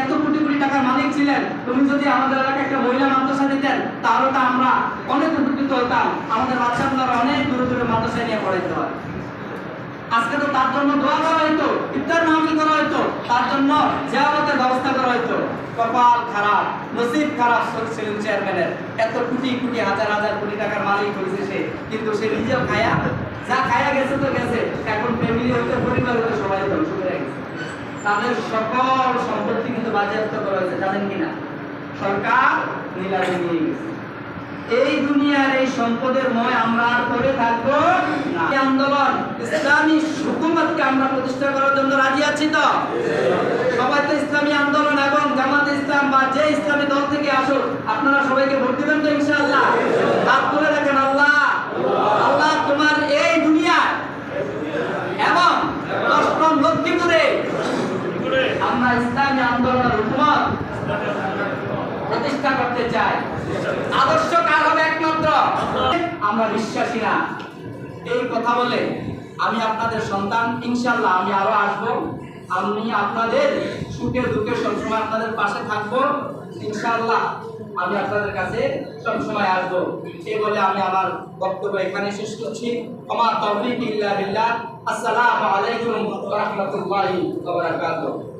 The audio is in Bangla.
এত কোটি কোটি টাকার মালিক ছিলেন। তুমি যদি আমাদের এলাকায় একটা মহিলা মাদ্রাসা দিতেন, তাহলে তো আমরা অনেক উপকৃত হতাম। আমাদের বাচ্চাগুলোরা অনেক দূরে দূরে মাদ্রাসায় নিয়ে পড়াইতে হয়। আজকে তো তার জন্য দোয়া করা হইতো, ইফতার মাহফিল করা হইতো, তার জন্য জিয়ারতের ব্যবস্থা করা হইতো। কপাল খারাপ, নসিব খারাপ ছিলেন চেয়ারম্যানের। এত কোটি কোটি, হাজার হাজার কোটি টাকার মালিক হয়েছে সে, কিন্তু সে নিজেও খায়া, যা খায়া গেছে তো গেছে এখন ফ্যামিলি হইতে পরিবার হইতে সবাই ধ্বংস করে গেছে তাদের সকল সম্পত্তি কিন্তু বাজেয়াপ্ত করা হয়েছে, জানেন কিনা? সরকার নিলামে নিয়ে গেছে। এই দুনিয়ার এই সম্পদের ময় আমরা আর করে থাকব না। আন্দোলন ইসলামী হুকুমতকে আমরা প্রতিষ্ঠা করার জন্য রাজি আছি তো? সবাই তো ইসলামী আন্দোলন এবং জামাত ইসলাম বা যে ইসলামী দল থেকে আসুক, আপনারা সবাইকে ভোট দিবেন তো ইনশাআল্লাহ? প্রতিষ্ঠা করতে চাই। আদর্শ কার হবে একমাত্র। আমরা বিশ্বাসী না। এই কথা বলে আমি আপনাদের সন্তান ইনশাল্লাহ আমি আরও আসব। আমি আপনাদের সুখে দুঃখে সবসময় আপনাদের পাশে থাকব। ইনশাল্লাহ আমি আপনাদের কাছে সবসময় আসব। এই বলে আমি আমার বক্তব্য এখানে শেষ করছি। আমার তৌফিক ইল্লা বিল্লাহ। আসসালামু আলাইকুম ওয়া